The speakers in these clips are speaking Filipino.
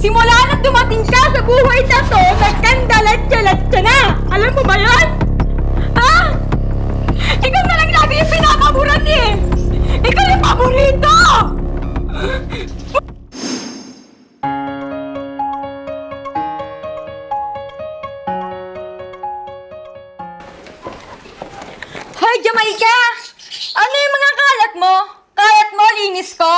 simula na dumating ka sa buhay na to, nagkandalat-kalat ka na! Alam mo ba yan? Ha? Ikaw na lang lagi yung pinapaboran eh! Ikaw yung paborito! Hoy, Jamaica! Ano yung mga kalat mo? Kalat mo, linis ko?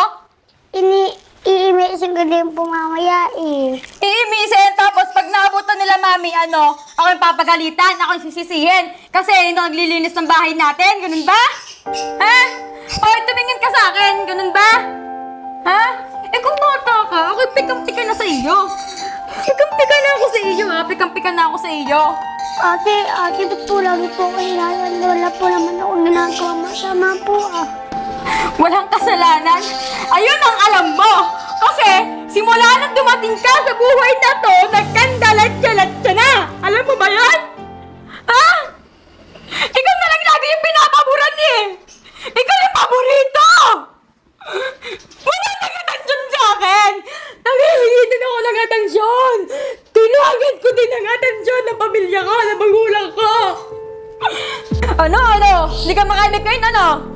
Ini, i-imagine ko din po mamaya eh. Iimisin, tapos pag naabutan nila mami, ano, ako yung papagalitan, ako yung sisisihin. Kasi yun ang naglilinis ng bahay natin, ganun ba? Ha? Hoy, tumingin ka sa akin, ganun ba? Ha? Eh kung bata ka, ako pikang-pika na sa iyo. Pikang-pika na ako sa iyo, ha? Pikang-pika na ako sa iyo. Ate, ate, ba't po lagi po kailangan? Wala po naman ako ginagawa masama po ah. Walang kasalanan. Ayun ang alam mo. Kasi simula nang dumating ka sa buhay na to, nagkandalat-kalat ka na. Alam mo ba yan? Ha? Ikaw na lang lagi yung pinapaboran eh. Ikaw yung paborito. Wala nang atensyon sa akin. Nangihingi din ako ng atensyon. Tinawagan ko din ng atensyon ng pamilya ko, ng magulang ko. Ano, ano? Hindi ka makainig ngayon, ano?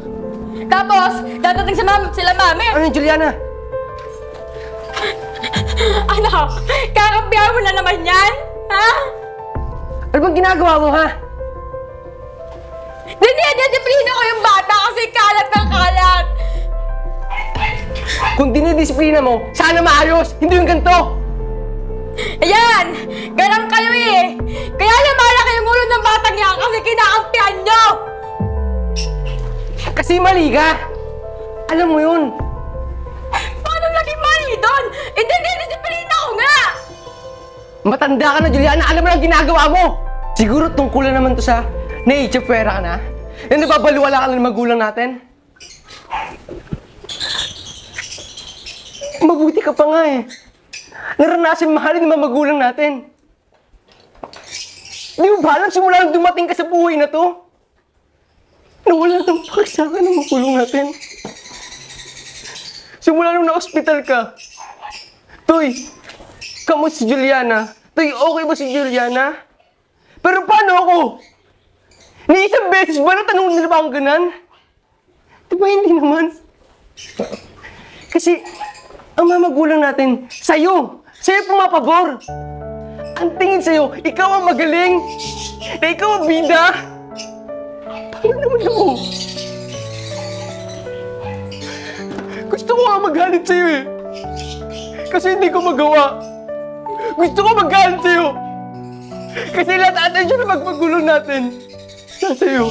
Tapos, dadating sa mam sila mami. Ano yun, Juliana? Ano? Kakampihan mo na naman yan? Ha? Ano bang ginagawa mo, ha? Dinidisiplina ko yung bata kasi kalat ng kalat. Kung dinidisiplina mo, sana maayos, hindi yung ganito. Ayan! Ganun kayo eh! Kaya lumalaki yung ulo ng batang yan kasi kinakampihan nyo! Kasi mali ka. Alam mo yun. Paano naging mali doon? Eh, dinidisiplina ko nga! Matanda ka na, Juliana. Alam mo na ang ginagawa mo. Siguro tungkulan naman to sa naitsipwera ka na. Yung nababaliwala ka na ng magulang natin. Mabuti ka pa nga eh. Naranasan mahalin ng mga magulang natin. Di mo ba alam simula nung dumating ka sa buhay na to? Na wala nang pakisama ng magulang natin. Simula nung na-hospital ka. Toy, Kamu si Juliana? Toy, okay ba si Juliana? Pero paano ako? Ni isang beses ba natanong nila ba akong ganan? Di hindi naman? Kasi, ang mga magulang natin, sa'yo, sa'yo pumapabor. Ang tingin sa'yo, ikaw ang magaling, na ikaw ang bida. Paano naman ako? Gusto ko nga magalit sa'yo eh. Kasi hindi ko magawa. Gusto ko magalit sa'yo. Kasi lahat ng atensyon na magpagulong natin, nasa iyo.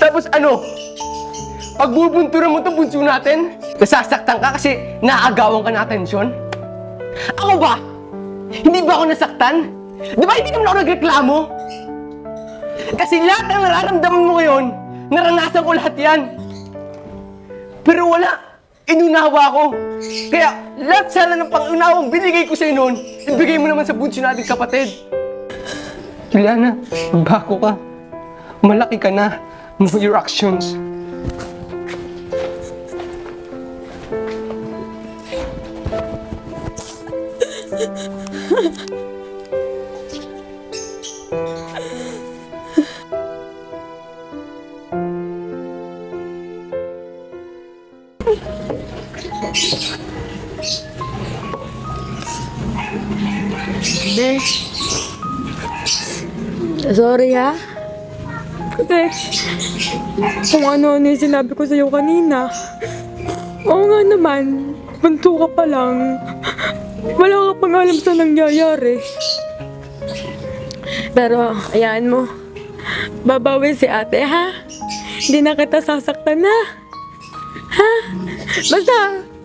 Tapos ano? Pag bubunturan mo itong bunso natin, nasasaktan ka kasi naagawan ka ng atensyon? Ako ba? Hindi ba ako nasaktan? Di ba hindi naman ako nagreklamo? Kasi lahat ng nararamdaman mo ngayon, naranasan ko lahat yan. Pero wala. Inunawa ko. Kaya lahat sana ng pangunawang binigay ko sa'yo noon, ibigay mo naman sa bunso nating kapatid. Juliana, bago ka. Malaki ka na. Know your actions. Be. Sorry ha. Kasi, kung ano-ano yung sinabi ko sa'yo kanina. Oo nga naman, bunto ka pa lang. Wala ka pang alam sa nangyayari. Pero, ayan mo. Babawi si ate, ha? Hindi na kita sasaktan na. Ha? Basta,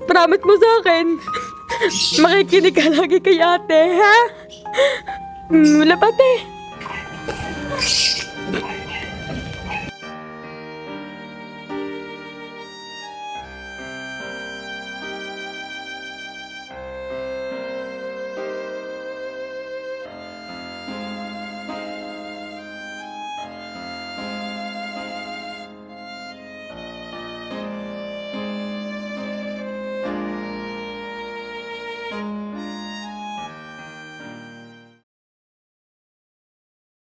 promise mo sa akin. Makikinig ka lagi kay ate, ha? Hmm, wala pati.